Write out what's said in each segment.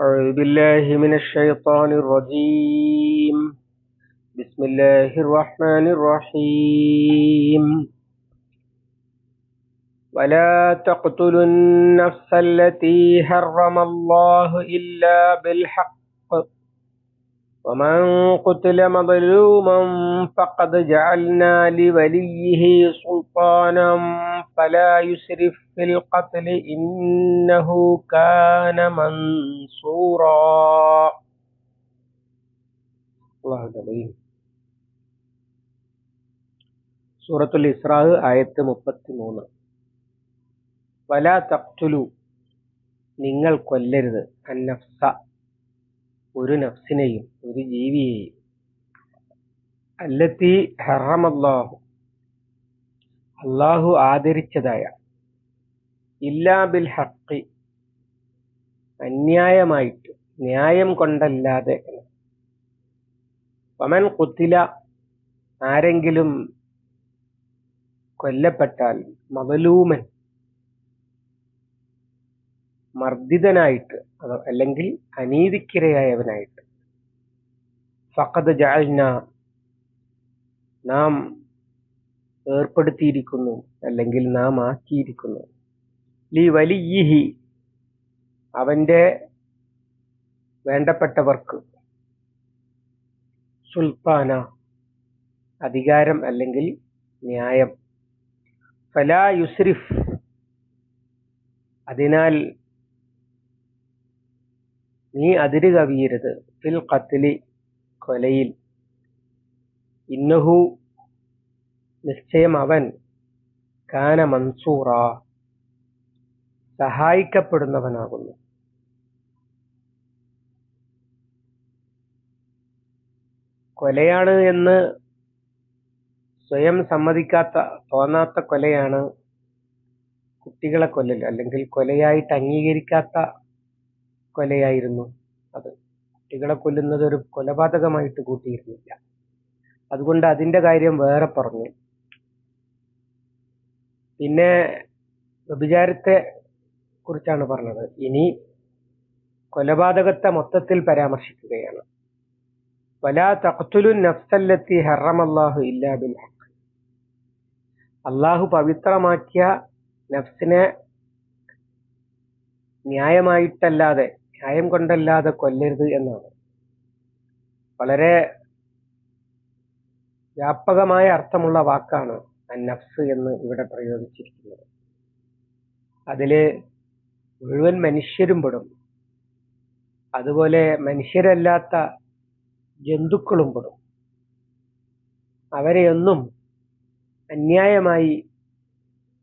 أعوذ بالله من الشيطان الرجيم. بسم الله الرحمن الرحيم. ولا تقتلوا النفس التي حرم الله إلا بالحق. ومن قتل مظلوما فقد جعلنا لوليه سلطانا فلا يسرف في القتل إنه كان منصورا الله العظيم സൂറത്തുൽ ഇസ്രാഹ് ആയത്ത് മുപ്പത്തിമൂന്ന് വല തക്തുലു നിങ്ങൾ കൊല്ലരുത് അന്നഫ്സ ഒരു നഫ്സിനെയും ഒരു ജീവിയെയും. അല്ലത്തി ഹറമല്ലാഹു. അള്ളാഹു ആദരിച്ചതായ. ഇല്ലാ ബിൽ ഹക്കി അന്യായമായിട്ട് ന്യായം കൊണ്ടല്ലാതെ. വമൻ കുത്തില ആരെങ്കിലും കൊല്ലപ്പെട്ടാൽ മതലൂമൻ മർദ്ദിതനായിട്ട് അല്ലെങ്കിൽ അനീതിക്കിരയായവനായിട്ട്. ഫഖദ് ജഅൽന നാം ഏർപ്പെടുത്തിയിരിക്കുന്നു അല്ലെങ്കിൽ നാം ആക്കിയിരിക്കുന്നു. ലി വലിയിഹി അവന്റെ വേണ്ടപ്പെട്ടവർക്ക് സുൽത്താന അധികാരം അല്ലെങ്കിൽ ന്യായം. ഫലാ യുസ്രിഫ് അതിനാൽ നീ അതിര് കവിയരുത്. ഫിൽ ഖത്ലി കൊലയിൽ. ഇന്നഹു നിശ്ചയം അവൻ കാന മൻസൂറ. സഹായിക്കപ്പെടുന്നവനാകുന്നു. കൊലയാണ് എന്ന് സ്വയം സമ്മതിക്കാത്ത തോന്നാത്ത കൊലയാണ് കുട്ടികളെ കൊല്ലൽ. അല്ലെങ്കിൽ കൊലയായിട്ട് അംഗീകരിക്കാത്ത കൊലയായിരുന്നു അത്. കുട്ടികളെ കൊല്ലുന്നത് ഒരു കൊലപാതകമായിട്ട് കൂട്ടിയിരുന്നില്ല. അതുകൊണ്ട് അതിന്റെ കാര്യം വേറെ പറഞ്ഞു. പിന്നെ വ്യഭിചാരത്തെ കുറിച്ചാണ് പറഞ്ഞത്. ഇനി കൊലപാതകത്തെ മൊത്തത്തിൽ പരാമർശിക്കുകയാണ്. വലാ തഖ്തുലു നഫ്സല്ലത്തി ഹറമല്ലാഹു ഇല്ലാ ബിൽ ഹഖ് അള്ളാഹു പവിത്രമാക്കിയ നഫ്സിനെ ന്യായമായിട്ടല്ലാതെ ന്യായം കൊണ്ടല്ലാതെ കൊല്ലരുത് എന്നാണ്. വളരെ വ്യാപകമായ അർത്ഥമുള്ള വാക്കാണ് നഫ്സ് എന്ന് ഇവിടെ പ്രയോഗിച്ചിരിക്കുന്നത്. അതിൽ മുഴുവൻ മനുഷ്യരും പെടും. അതുപോലെ മനുഷ്യരല്ലാത്ത ജന്തുക്കളും പെടും. അവരെയൊന്നും അന്യായമായി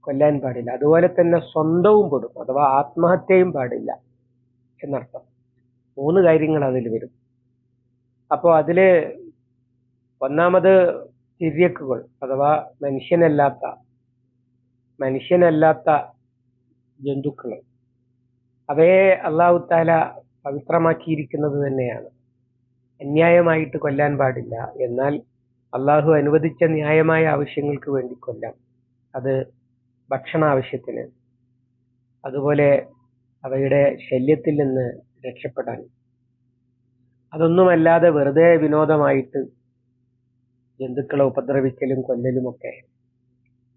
കൊല്ലാൻ പാടില്ല. അതുപോലെ തന്നെ സ്വന്തവും പെടും. അഥവാ ആത്മഹത്യയും പാടില്ല. എന്നർത്ഥം. മൂന്ന് കാര്യങ്ങൾ അതിൽ വരും. അപ്പോൾ അതിൽ ഒന്നാമത് തിര്യക്കുകൾ അഥവാ മനുഷ്യനല്ലാത്ത മനുഷ്യനല്ലാത്ത ജന്തുക്കൾ. അവയെ അള്ളാഹു താല പവിത്രമാക്കിയിരിക്കുന്നത് തന്നെയാണ്. അന്യായമായിട്ട് കൊല്ലാൻ പാടില്ല. എന്നാൽ അള്ളാഹു അനുവദിച്ച ന്യായമായ ആവശ്യങ്ങൾക്ക് വേണ്ടി കൊല്ലാം. അത് ഭക്ഷണ ആവശ്യത്തിന് അതുപോലെ അവയുടെ ശല്യത്തിൽ നിന്ന് രക്ഷപ്പെടാൻ. അതൊന്നുമല്ലാതെ വെറുതെ വിനോദമായിട്ട് ജന്തുക്കളെ ഉപദ്രവിക്കലും കൊല്ലലും ഒക്കെ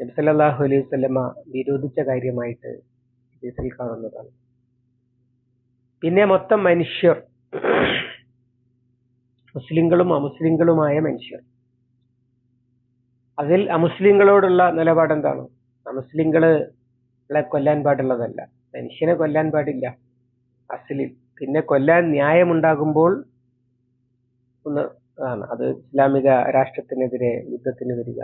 നബ്സല്ലാഹു അലൈഹി വസല്ലമ നിരോധിച്ച കാര്യമായിട്ട് ഇതിൽ കാണുന്നതാണ്. പിന്നെ മൊത്തം മനുഷ്യർ മുസ്ലിങ്ങളും അമുസ്ലിങ്ങളുമായ മനുഷ്യർ. അതിൽ അമുസ്ലിങ്ങളോടുള്ള നിലപാട് എന്താണ് അമുസ്ലിങ്ങളെ കൊല്ലാൻ പാടുള്ളതല്ല. മനുഷ്യനെ കൊല്ലാൻ പാടില്ല. അസ്ലിൽ പിന്നെ കൊല്ലാൻ ന്യായമുണ്ടാകുമ്പോൾ ഒന്ന് അതാണ് അത് ഇസ്ലാമിക രാഷ്ട്രത്തിനെതിരെ യുദ്ധത്തിന് വരിക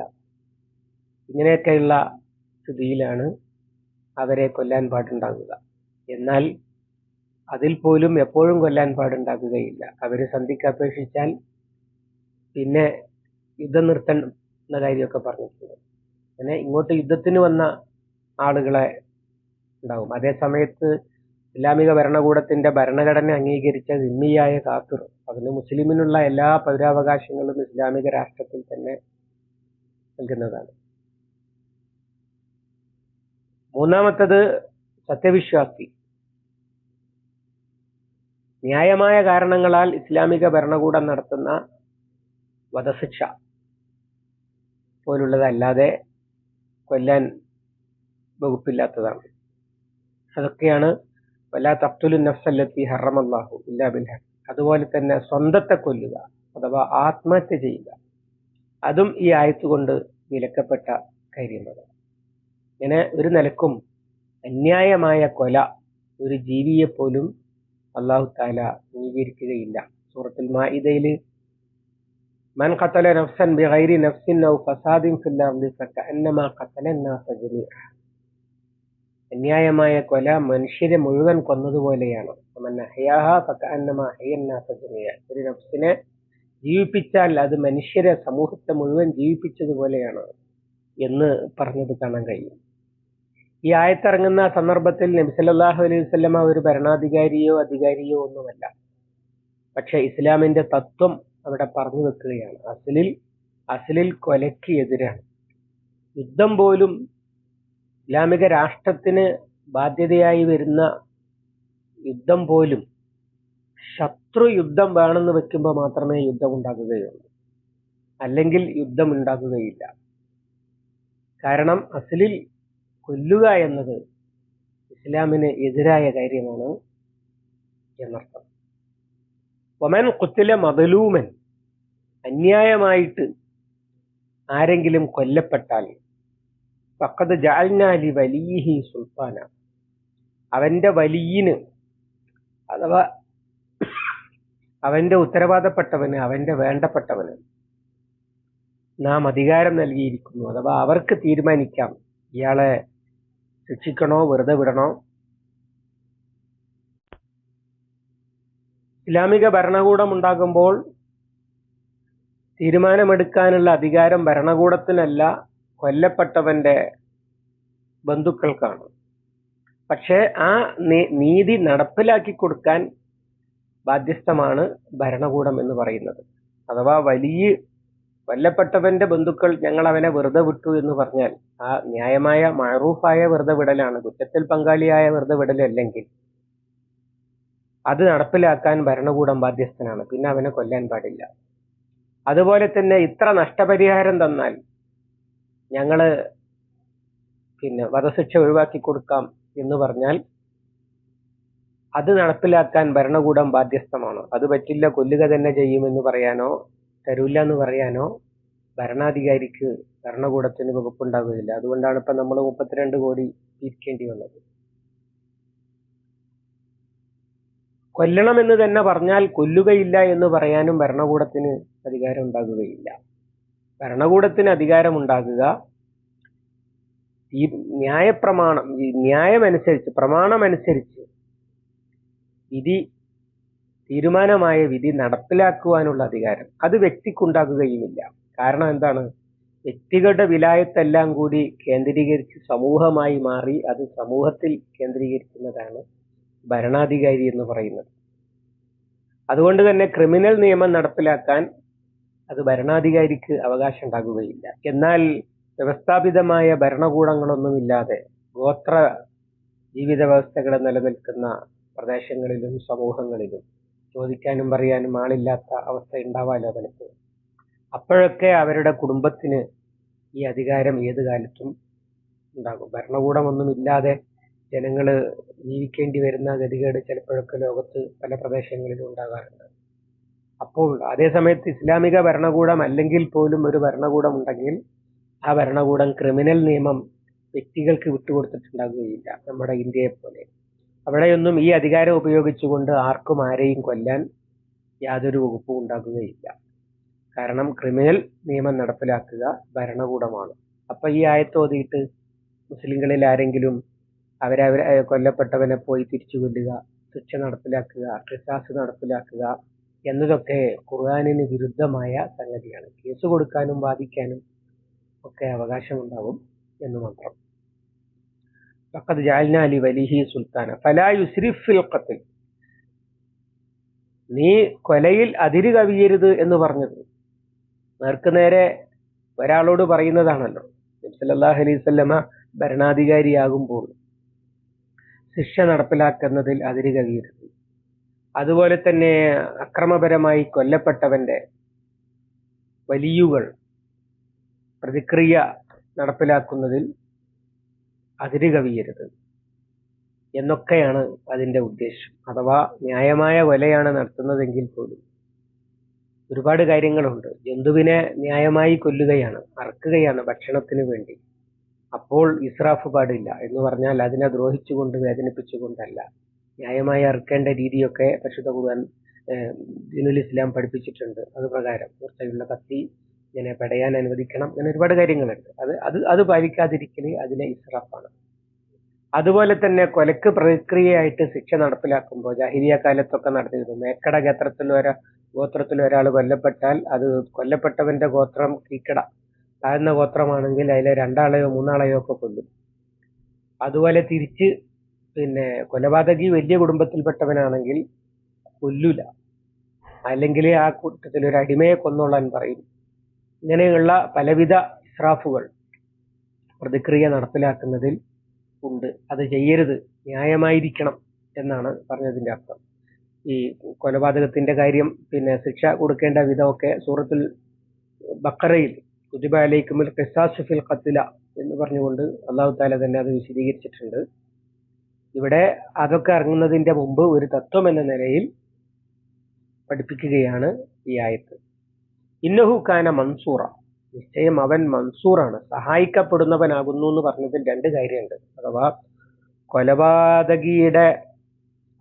ഇങ്ങനെയൊക്കെയുള്ള സ്ഥിതിയിലാണ് അവരെ കൊല്ലാൻ പാടുണ്ടാകുക. എന്നാൽ അതിൽ പോലും എപ്പോഴും കൊല്ലാൻ പാടുണ്ടാകുകയില്ല. അവർ സന്ധിക്ക് അപേക്ഷിച്ചാൽ പിന്നെ യുദ്ധം നിർത്തണം എന്ന കാര്യമൊക്കെ പറഞ്ഞിട്ടുണ്ട്. അങ്ങനെ ഇങ്ങോട്ട് യുദ്ധത്തിന് വന്ന ആളുകളെ ഉണ്ടാവും അതേ സമയത്ത് ഇസ്ലാമിക ഭരണകൂടത്തിന്റെ ഭരണഘടന അംഗീകരിച്ച നിമ്മിയായ കാത്തുർ അതിന് മുസ്ലിമിനുള്ള എല്ലാ പൗരാവകാശങ്ങളും ഇസ്ലാമിക രാഷ്ട്രത്തിൽ തന്നെ നൽകുന്നതാണ്. മൂന്നാമത്തത് സത്യവിശ്വാസി. ന്യായമായ കാരണങ്ങളാൽ ഇസ്ലാമിക ഭരണകൂടം നടത്തുന്ന വധശിക്ഷ പോലുള്ളതല്ലാതെ കൊല്ലാൻ വകുപ്പില്ലാത്തതാണ്. അതൊക്കെയാണ് വല്ലാ തഖ്തുലു നഫ്സല്ലത്തി ഹറമല്ലാഹു ഇല്ലാ ബിൽഹഖ് അതുപോലെ തന്നെ സ്വന്തത്തെ കൊല്ലുക അഥവാ ആത്മഹത്യ ചെയ്യുക അതും ഈ ആയത്ത് കൊണ്ട് വിലക്കപ്പെട്ട കാര്യമാണ് ഇങ്ങനെ ഒരു നിലക്കും അന്യായമായ കൊല ഒരു ജീവിയെ പോലും അള്ളാഹു താല അംഗീകരിക്കുകയില്ല സൂറത്തുൽ മാഇദയില് മൻ ഖതല നഫ്സൻ ബിഗൈരി നഫ്സിൻ ഔ ഫസാദിൻ ഫിൽ അർദി ഫകഅന്നമാ ഖതല الناس ജമീഅ അന്യായമായ കൊല മനുഷ്യരെ മുഴുവൻ കൊന്നതുപോലെയാണ്. ഒരു നഫ്സിനെ ജീവിപ്പിച്ചാൽ അത് മനുഷ്യരെ സമൂഹത്തെ മുഴുവൻ ജീവിപ്പിച്ചതുപോലെയാണ് എന്ന് പറഞ്ഞത് കാണാൻ കഴിയും. ഈ ആയത്തിറങ്ങുന്ന സന്ദർഭത്തിൽ നബിസല്ലാഹു അലൈഹി വസ്ലമ ഒരു ഭരണാധികാരിയോ അധികാരിയോ ഒന്നുമല്ല. പക്ഷെ ഇസ്ലാമിന്റെ തത്വം അവിടെ പറഞ്ഞു വെക്കുകയാണ്. അസലിൽ അസലിൽ കൊലയ്ക്ക് എതിരാണ്. യുദ്ധം പോലും ഇസ്ലാമിക രാഷ്ട്രത്തിന് ബാധ്യതയായി വരുന്ന യുദ്ധം പോലും ശത്രു യുദ്ധം വേണമെന്ന് വെക്കുമ്പോൾ മാത്രമേ യുദ്ധം ഉണ്ടാകുകയുള്ളൂ അല്ലെങ്കിൽ യുദ്ധം ഉണ്ടാകുകയില്ല കാരണം അസലിൽ കൊല്ലുക എന്നത് ഇസ്ലാമിന് എതിരായ കാര്യമാണ് എന്നർത്ഥം. ഒമൻ കുത്തിലെ മതലൂമൻ അന്യായമായിട്ട് ആരെങ്കിലും കൊല്ലപ്പെട്ടാൽ പക്കത് ജാൽനാലി വലിയഹി സുൽത്താന. അവന്റെ വലിയന് അഥവാ അവന്റെ ഉത്തരവാദപ്പെട്ടവന് അവന്റെ വേണ്ടപ്പെട്ടവന് നാം അധികാരം നൽകിയിരിക്കുന്നു. അഥവാ അവർക്ക് തീരുമാനിക്കാം. ഇയാളെ ശിക്ഷിക്കണോ വെറുതെ വിടണോ? ഇസ്ലാമിക ഭരണകൂടം ഉണ്ടാകുമ്പോൾ തീരുമാനമെടുക്കാനുള്ള അധികാരം ഭരണകൂടത്തിനല്ല കൊല്ലപ്പെട്ടവന്റെ ബന്ധുക്കൾക്കാണ് പക്ഷേ ആ നീതി നടപ്പിലാക്കി കൊടുക്കാൻ ബാധ്യസ്ഥമാണ് ഭരണകൂടം എന്ന് പറയുന്നത്. അഥവാ വലിയ കൊല്ലപ്പെട്ടവന്റെ ബന്ധുക്കൾ ഞങ്ങൾ അവനെ വെറുതെ വിട്ടു എന്ന് പറഞ്ഞാൽ ആ ന്യായമായ മഴറൂഫായ വെറുതെ വിടലാണ് കുറ്റത്തിൽ പങ്കാളിയായ വെറുതെ വിടലല്ലെങ്കിൽ അത് നടപ്പിലാക്കാൻ ഭരണകൂടം ബാധ്യസ്ഥനാണ്. പിന്നെ അവനെ കൊല്ലാൻ പാടില്ല. അതുപോലെ തന്നെ ഇത്ര നഷ്ടപരിഹാരം തന്നാൽ ഞങ്ങൾ പിന്നെ വധശിക്ഷ ഒഴിവാക്കി കൊടുക്കാം എന്ന് പറഞ്ഞാൽ അത് നടപ്പിലാക്കാൻ ഭരണകൂടം ബാധ്യസ്ഥമാണ്? അത് പറ്റില്ല കൊല്ലുക തന്നെ ചെയ്യുമെന്ന് പറയാനോ തരൂല്ല എന്ന് പറയാനോ ഭരണാധികാരിക്ക് ഭരണകൂടത്തിന് വകുപ്പുണ്ടാകുകയില്ല. അതുകൊണ്ടാണ് ഇപ്പൊ നമ്മൾ മുപ്പത്തിരണ്ട് കോടി പിരിക്കേണ്ടി വന്നത്. കൊല്ലണമെന്ന് തന്നെ പറഞ്ഞാൽ കൊല്ലുകയില്ല എന്ന് പറയാനും ഭരണകൂടത്തിന് അധികാരം ഉണ്ടാകുകയില്ല. ഭരണകൂടത്തിന് അധികാരം ഉണ്ടാകുക ഈ ന്യായപ്രമാണം ഈ ന്യായമനുസരിച്ച് പ്രമാണമനുസരിച്ച് വിധി തീരുമാനമായ വിധി നടപ്പിലാക്കുവാനുള്ള അധികാരം അത് വ്യക്തിക്കുണ്ടാകുകയുമില്ല. കാരണം എന്താണ്? വ്യക്തികളുടെ വിലായത്തെല്ലാം കൂടി കേന്ദ്രീകരിച്ച് സമൂഹമായി മാറി അത് സമൂഹത്തിൽ കേന്ദ്രീകരിക്കുന്നതാണ് ഭരണാധികാരി എന്ന് പറയുന്നത്. അതുകൊണ്ട് തന്നെ ക്രിമിനൽ നിയമം നടപ്പിലാക്കാൻ അത് ഭരണാധികാരിക്ക് അവകാശം ഉണ്ടാകുകയില്ല എന്നാൽ വ്യവസ്ഥാപിതമായ ഭരണകൂടങ്ങളൊന്നുമില്ലാതെ ഗോത്ര ജീവിത വ്യവസ്ഥകൾ നിലനിൽക്കുന്ന പ്രദേശങ്ങളിലും സമൂഹങ്ങളിലും ചോദിക്കാനും പറയാനും ആളില്ലാത്ത അവസ്ഥ ഉണ്ടാവാലോ പലപ്പോഴും അപ്പോഴൊക്കെ അവരുടെ കുടുംബത്തിന് ഈ അധികാരം ഏത് കാലത്തും ഉണ്ടാകും. ഭരണകൂടമൊന്നുമില്ലാതെ ജനങ്ങൾ ജീവിക്കേണ്ടി വരുന്ന ഗതികേട് ചിലപ്പോഴൊക്കെ ലോകത്ത് പല പ്രദേശങ്ങളിലും ഉണ്ടാകാറുണ്ട്. അപ്പോൾ അതേ സമയത്ത് ഇസ്ലാമിക ഭരണകൂടം അല്ലെങ്കിൽ പോലും ഒരു ഭരണകൂടം ഉണ്ടെങ്കിൽ ആ ഭരണകൂടം ക്രിമിനൽ നിയമം വ്യക്തികൾക്ക് വിട്ടുകൊടുത്തിട്ടുണ്ടാകുകയില്ല നമ്മുടെ ഇന്ത്യയെ പോലെ. അവിടെയൊന്നും ഈ അധികാരം ഉപയോഗിച്ചുകൊണ്ട് ആർക്കും ആരെയും കൊല്ലാൻ യാതൊരു വകുപ്പും ഉണ്ടാകുകയില്ല. കാരണം ക്രിമിനൽ നിയമം നടപ്പിലാക്കുക ഭരണകൂടമാണ്. അപ്പൊ ഈ ആയത്തോതിയിട്ട് മുസ്ലിങ്ങളിൽ ആരെങ്കിലും അവരവരെ കൊല്ലപ്പെട്ടവനെ പോയി തിരിച്ചു കൊല്ലുക ശിക്ഷ നടപ്പിലാക്കുക ക്രിസാസ് നടപ്പിലാക്കുക എന്നതൊക്കെ ഖുർആാനിന് വിരുദ്ധമായ സംഗതിയാണ്. കേസ് കൊടുക്കാനും വാദിക്കാനും ഒക്കെ അവകാശമുണ്ടാവും എന്ന് മാത്രം. ഫഖദ് വലിഹി സുൽത്താന. ഫലാ യുസ്രിഫ് ഫിൽ ഖത്ൽ. നീ കൊലയിൽ അതിര് കവിയരുത് എന്ന് പറഞ്ഞത്. നേർക്ക് നേരെ ഒരാളോട് പറയുന്നതാണല്ലോ. നബി സല്ലല്ലാഹു അലൈഹി വസല്ലമ ഭരണാധികാരിയാകുമ്പോൾ ശിക്ഷ നടപ്പിലാക്കുന്നതിൽ അതിര് കവിയരുത്. അതുപോലെ തന്നെ അക്രമപരമായി കൊല്ലപ്പെട്ടവന്റെ വലിയുകൾ പ്രതിക്രിയ നടപ്പിലാക്കുന്നതിൽ അതിര് കവിയരുത് എന്നൊക്കെയാണ് അതിന്റെ ഉദ്ദേശം. അഥവാ ന്യായമായ കൊലയാണ് നടത്തുന്നതെങ്കിൽ പോലും ഒരുപാട് കാര്യങ്ങളുണ്ട്. ജന്തുവിനെ ന്യായമായി കൊല്ലുകയാണ് അറക്കുകയാണ് ഭക്ഷണത്തിന് വേണ്ടി. അപ്പോൾ ഇസ്രാഫ് പാടില്ല എന്ന് പറഞ്ഞാൽ അതിനെ ദ്രോഹിച്ചുകൊണ്ട് വേദനിപ്പിച്ചുകൊണ്ടല്ല. ന്യായമായി അറുക്കേണ്ട രീതിയൊക്കെ പരിശുദ്ധ ഖുർആൻ ദിനുൽ ഇസ്ലാം പഠിപ്പിച്ചിട്ടുണ്ട്. അത് പ്രകാരം മൂർച്ചയുള്ള കത്തി ഇങ്ങനെ പെടയാൻ അനുവദിക്കണം അങ്ങനെ ഒരുപാട് കാര്യങ്ങളുണ്ട്. അത് അത് അത് പാലിക്കാതിരിക്കൽ അതിലെ ഇസ്രാഫാണ്. അതുപോലെ തന്നെ കൊലക്ക് പ്രക്രിയയായിട്ട് ശിക്ഷ നടപ്പിലാക്കുമ്പോൾ ജാഹിരിയ കാലത്തൊക്കെ നടത്തിയിരുന്നു മേക്കട ഗോത്രത്തിൽ ഒരാ ഗോത്രത്തിൽ ഒരാൾ കൊല്ലപ്പെട്ടാൽ അത് കൊല്ലപ്പെട്ടവന്റെ ഗോത്രം കീക്കട. താഴ്ന്ന ഗോത്രമാണെങ്കിൽ അതിലെ രണ്ടാളെയോ മൂന്നാളെയോ ഒക്കെ കൊല്ലും. അതുപോലെ തിരിച്ച് പിന്നെ കൊലപാതകി വലിയ കുടുംബത്തിൽപ്പെട്ടവനാണെങ്കിൽ കൊല്ലൂല. അല്ലെങ്കിൽ ആ കൂട്ടത്തിൽ ഒരു അടിമയെ കൊന്നോളാൻ പറയും. ഇങ്ങനെയുള്ള പലവിധ ഇസ്രാഫുകൾ പ്രതിക്രിയ നടപ്പിലാക്കുന്നതിൽ ഉണ്ട്. അത് ചെയ്യരുത്. ന്യായമായിരിക്കണം എന്നാണ് പറഞ്ഞതിന്റെ അർത്ഥം. ഈ കൊലപാതകത്തിന്റെ കാര്യം പിന്നെ ശിക്ഷ കൊടുക്കേണ്ട വിധമൊക്കെ സൂറത്തിൽ ബക്കറയിൽ കുതിബ അലൈക്കുമിൽ ഖിസാസ് ഫിൽ ഖത്ല എന്ന് പറഞ്ഞുകൊണ്ട് അള്ളാഹു താല തന്നെ അത് വിശദീകരിച്ചിട്ടുണ്ട്. ഇവിടെ അതൊക്കെ ഇറങ്ങുന്നതിന്റെ മുമ്പ് ഒരു തത്വം എന്ന നിലയിൽ പഠിപ്പിക്കുകയാണ് ഈ ആയത്ത്. ഇന്നഹു കാന മൻസൂറ. നിശ്ചയം അവൻ മൻസൂറാണ്. സഹായിക്കപ്പെടുന്നവനാകുന്നു എന്ന് പറഞ്ഞതിൽ രണ്ട് കാര്യമുണ്ട്. അഥവാ കൊലപാതകിയുടെ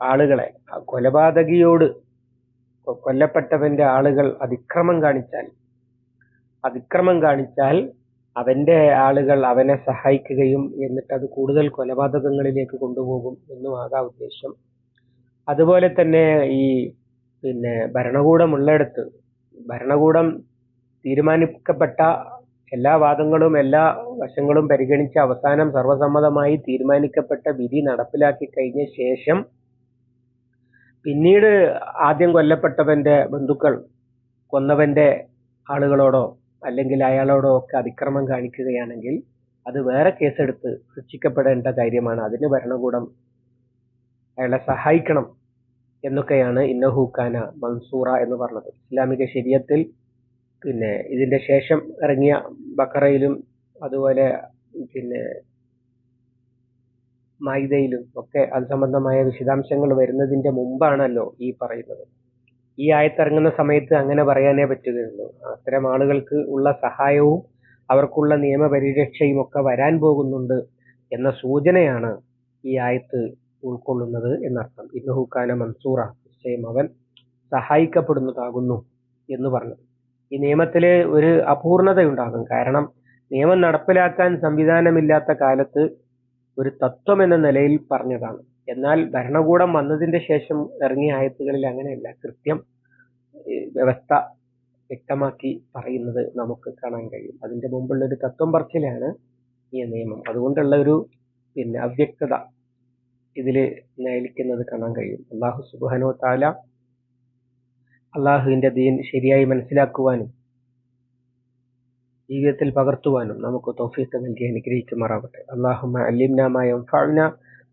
ആളുകളെ കൊലപാതകിയോട് കൊല്ലപ്പെട്ടവന്റെ ആളുകൾ അതിക്രമം കാണിച്ചാൽ അതിക്രമം കാണിച്ചാൽ അവന്റെ ആളുകൾ അവനെ സഹായിക്കുകയും എന്നിട്ട് അത് കൂടുതൽ കൊലപാതകങ്ങളിലേക്ക് കൊണ്ടുപോകും എന്നും എന്നുമാകാം ഉദ്ദേശം. അതുപോലെ തന്നെ ഈ പിന്നെ ഭരണകൂടമുള്ളിടത്ത് ഭരണകൂടം തീരുമാനിക്കപ്പെട്ട എല്ലാ വാദങ്ങളും എല്ലാ വശങ്ങളും പരിഗണിച്ച് അവസാനം സർവസമ്മതമായി തീരുമാനിക്കപ്പെട്ട വിധി നടപ്പിലാക്കി കഴിഞ്ഞ ശേഷം പിന്നീട് ആദ്യം കൊല്ലപ്പെട്ടവന്റെ ബന്ധുക്കൾ കൊന്നവന്റെ ആളുകളോടോ അല്ലെങ്കിൽ അയാളോടോ ഒക്കെ അതിക്രമം കാണിക്കുകയാണെങ്കിൽ അത് വേറെ കേസെടുത്ത് ശിക്ഷിക്കപ്പെടേണ്ട കാര്യമാണ് അതിന് ഭരണകൂടം അയാളെ സഹായിക്കണം എന്നൊക്കെയാണ് ഇന്നഹൂക്കാന മൻസൂറ എന്ന് പറഞ്ഞത്. ഇസ്ലാമിക ശരീരത്തിൽ പിന്നെ ഇതിന്റെ ശേഷം ഇറങ്ങിയ ബക്കറയിലും അതുപോലെ പിന്നെ മായിദയിലും ഒക്കെ അത് സംബന്ധമായ വിശദാംശങ്ങൾ വരുന്നതിന്റെ മുമ്പാണല്ലോ ഈ പറയുന്നത്. ഈ ആയത്തിറങ്ങുന്ന സമയത്ത് അങ്ങനെ പറയാനേ പറ്റുകയുള്ളൂ. അത്തരം ആളുകൾക്ക് ഉള്ള സഹായവും അവർക്കുള്ള നിയമപരിരക്ഷയും ഒക്കെ വരാൻ പോകുന്നുണ്ട് എന്ന സൂചനയാണ് ഈ ആയത്ത് ഉൾക്കൊള്ളുന്നത് എന്നർത്ഥം. ഇന്നഹുക്കാന മൻസൂറ നിശ്ചയം അവൻ സഹായിക്കപ്പെടുന്നതാകുന്നു എന്ന് പറഞ്ഞു ഈ നിയമത്തിൽ ഒരു അപൂർണതയുണ്ടാകും. കാരണം നിയമം നടപ്പിലാക്കാൻ സംവിധാനമില്ലാത്ത കാലത്ത് ഒരു തത്വം എന്ന നിലയിൽ പറഞ്ഞതാണ്. എന്നാൽ ഭരണകൂടം വന്നതിന്റെ ശേഷം ഇറങ്ങിയ ആയത്തുകളിൽ അങ്ങനെയല്ല. കൃത്യം വ്യവസ്ഥ വ്യക്തമാക്കി പറയുന്നത് നമുക്ക് കാണാൻ കഴിയും. അതിന്റെ മുമ്പുള്ള ഒരു തത്വം പറച്ചിലാണ് ഈ നിയമം. അതുകൊണ്ടുള്ള ഒരു പിന്നെ അവ്യക്തത ഇതിൽ നയിക്കുന്നത് കാണാൻ കഴിയും. അള്ളാഹു സുബാനോ താല അള്ളാഹുവിന്റെ ദീൻ ശരിയായി മനസ്സിലാക്കുവാനും ജീവിതത്തിൽ പകർത്തുവാനും നമുക്ക് തൗഫീഖ് നൽകി അനുഗ്രഹിക്കുമാറാവട്ടെ. അള്ളാഹു അലിംന